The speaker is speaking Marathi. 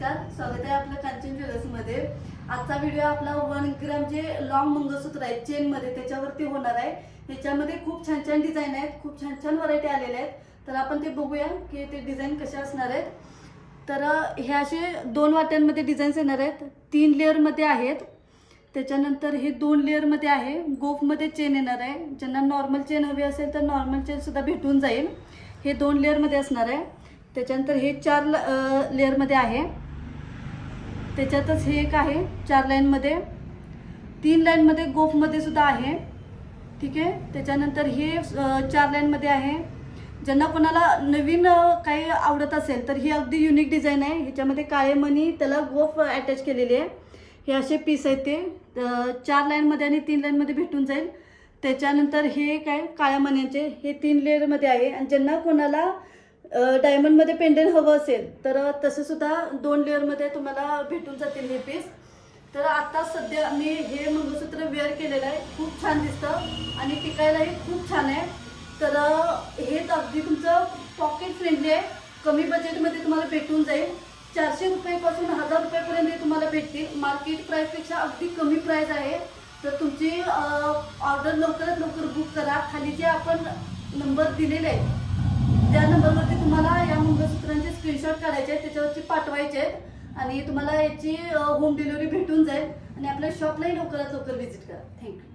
नमस्कार स्वागत आहे आपलं कांचन ज्वेलर्समध्ये आजचा व्हिडिओ आपला वन ग्राम जे लॉंग मंगळसूत्र आहे चेनमध्ये त्याच्यावरती होणार आहे. ह्याच्यामध्ये खूप छान छान डिझाईन आहेत खूप छान छान व्हरायटी आलेल्या आहेत. तर आपण ते बघूया की ते डिझाईन कसे असणार आहेत. तर हे असे दोन वाट्यांमध्ये डिझाईन्स येणार आहेत. तीन लेअरमध्ये आहेत. त्याच्यानंतर हे दोन लेअरमध्ये आहे. गोफमध्ये चेन येणार आहे. ज्यांना नॉर्मल चेन हवी असेल तर नॉर्मल चेनसुद्धा भेटून जाईल. हे दोन लेअरमध्ये असणार आहे. त्याच्यानंतर हे चार ल- लेअरमध्ये आहे. त्याच्यातच हे एक आहे चार लाईनमध्ये तीन लाईनमध्ये गोफमध्ये सुद्धा आहे. ठीक आहे? त्याच्यानंतर हे चार लाईनमध्ये आहे. ज्यांना कोणाला नवीन काही आवडत असेल तर ही अगदी युनिक डिझाईन आहे. ह्याच्यामध्ये काळे मणी त्याला गोफ अटॅच केलेली आहे. हे असे पीस आहेत ते. चार लाईनमध्ये आणि तीन लाईनमध्ये भेटून जाईल. त्याच्यानंतर हे काय काळ्या मण्यांचे. हे तीन लेअरमध्ये आहे. आणि ज्यांना कोणाला डायमंडमध्ये पेंडेंट हवं असेल तर तसे सुद्धा दोन लेअरमध्ये तुम्हाला भेटून जातील हे पीस तर आता सध्या मी हे मंगळसूत्र वेअर केलेलं आहे खूप छान दिसतं आणि टिकायलाही खूप छान आहे. तर हेच अगदी तुमचं पॉकेट फ्रेंडली आहे. कमी बजेटमध्ये तुम्हाला भेटून जाईल. चारशे रुपयेपासून हजार रुपयापर्यंत हे तुम्हाला भेटतील. मार्केट प्राईसपेक्षा अगदी कमी प्राईस आहे. तर तुमची ऑर्डर लवकरात लवकर बुक करा. खाली जे आपण नंबर दिलेले आहेत त्या नंबरवरती तुम्हाला या मंगळसूत्रांचे स्क्रीनशॉट काढायचे आहेत त्याच्यावरती पाठवायचे आहेत आणि तुम्हाला याची होम डिलिव्हरी भेटून जाईल आणि आपल्या शॉपलाही लवकरात लवकर व्हिजिट करा. थँक्यू